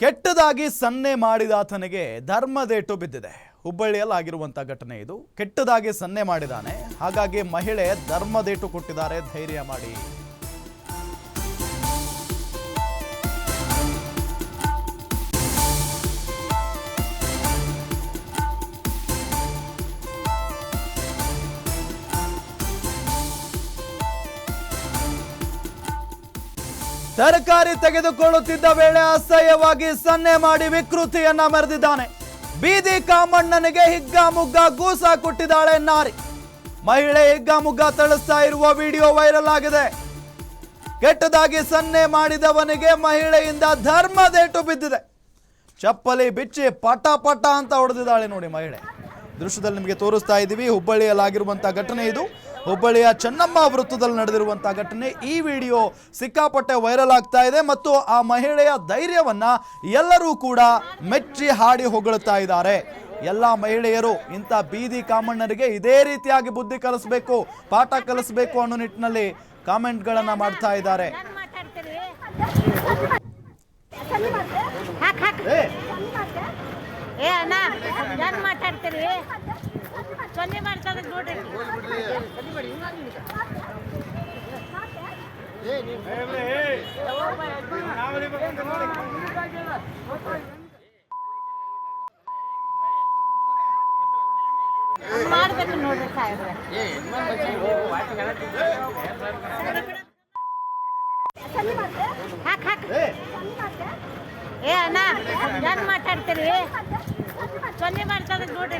ಕೆಟ್ಟದಾಗಿ ಸನ್ನೆ ಮಾಡಿದಾತನಿಗೆ ಧರ್ಮದೇಟು ಬಿದ್ದಿದೆ. ಹುಬ್ಬಳ್ಳಿಯಲ್ಲಿ ಆಗಿರುವಂಥ ಘಟನೆ ಇದು. ಕೆಟ್ಟದಾಗಿ ಸನ್ನೆ ಮಾಡಿದಾನೆ. ಹಾಗಾಗಿ ಮಹಿಳೆ ಧರ್ಮದೇಟು ಕೊಟ್ಟಿದ್ದಾರೆ. ಧೈರ್ಯ ಮಾಡಿ. ತರಕಾರಿ ತೆಗೆದುಕೊಳ್ಳುತ್ತಿದ್ದ ವೇಳೆ ಅಸಹ್ಯವಾಗಿ ಸನ್ನೆ ಮಾಡಿ ವಿಕೃತಿಯನ್ನ ಮೆರೆದಿದ್ದಾನೆ. ಬೀದಿ ಕಾಮಣ್ಣನಿಗೆ ಹಿಗ್ಗಾಮುಗ್ಗ ಗೂಸ ಕೊಟ್ಟಿದ್ದಾಳೆ ನಾರಿ. ಮಹಿಳೆ ಹಿಗ್ಗಾಮುಗ್ಗ ತಳಿಸ್ತಾ ಇರುವ ವಿಡಿಯೋ ವೈರಲ್ ಆಗಿದೆ. ಕೆಟ್ಟದಾಗಿ ಸನ್ನೆ ಮಾಡಿದವನಿಗೆ ಮಹಿಳೆಯಿಂದ ಧರ್ಮದೇಟು ಬಿದ್ದಿದೆ. ಚಪ್ಪಲಿ ಬಿಚ್ಚಿ ಪಟ ಪಟ ಅಂತ ಹೊಡೆದಿದ್ದಾಳೆ ನೋಡಿ ಮಹಿಳೆ. ದೃಶ್ಯದಲ್ಲಿ ನಿಮಗೆ ತೋರಿಸ್ತಾ ಇದ್ದೀವಿ. ಹುಬ್ಬಳ್ಳಿಯಲ್ಲಿ ಆಗಿರುವಂಥ ಘಟನೆ ಇದು. ಹುಬ್ಬಳ್ಳಿಯ ಚೆನ್ನಮ್ಮ ವೃತ್ತದಲ್ಲಿ ನಡೆದಿರುವಂಥ ಘಟನೆ. ಈ ವಿಡಿಯೋ ಸಿಕ್ಕಾಪಟ್ಟೆ ವೈರಲ್ ಆಗ್ತಾ ಇದೆ ಮತ್ತು ಆ ಮಹಿಳೆಯ ಧೈರ್ಯವನ್ನ ಎಲ್ಲರೂ ಕೂಡ ಮೆಚ್ಚಿ ಹಾಡಿ ಹೊಗಳುತ್ತಾ ಇದ್ದಾರೆ. ಎಲ್ಲ ಮಹಿಳೆಯರು ಇಂಥ ಬೀದಿ ಕಾಮಣ್ಣರಿಗೆ ಇದೇ ರೀತಿಯಾಗಿ ಬುದ್ಧಿ ಕಲಿಸ್ಬೇಕು, ಪಾಠ ಕಲಿಸ್ಬೇಕು ಅನ್ನೋ ನಿಟ್ಟಿನಲ್ಲಿ ಕಾಮೆಂಟ್ಗಳನ್ನು ಮಾಡ್ತಾ ಇದ್ದಾರೆ ಏನ್ ಮಾತಾಡ್ತೀರಿ ಹಾಕ್ ಹಾಕ್ ಏ ಅಣ್ಣ ಏನ್ ಮಾತಾಡ್ತೀರಿ? ಸೊನ್ನೆ ಮಾಡ್ತಾರೆ ನೋಡ್ರಿ. ಮಾಡ್ಬೇಕು ನೋಡ್ರಿ ಸಾಹೇಬ್ರೆ. ಹಾಕ್ ಹಾಕ್. ಏ ಅಣ್ಣ ಏನ್ ಮಾತಾಡ್ತೀರಿ? ಸೊನ್ನೆ ಮಾಡ್ತದ ನೋಡ್ರಿ.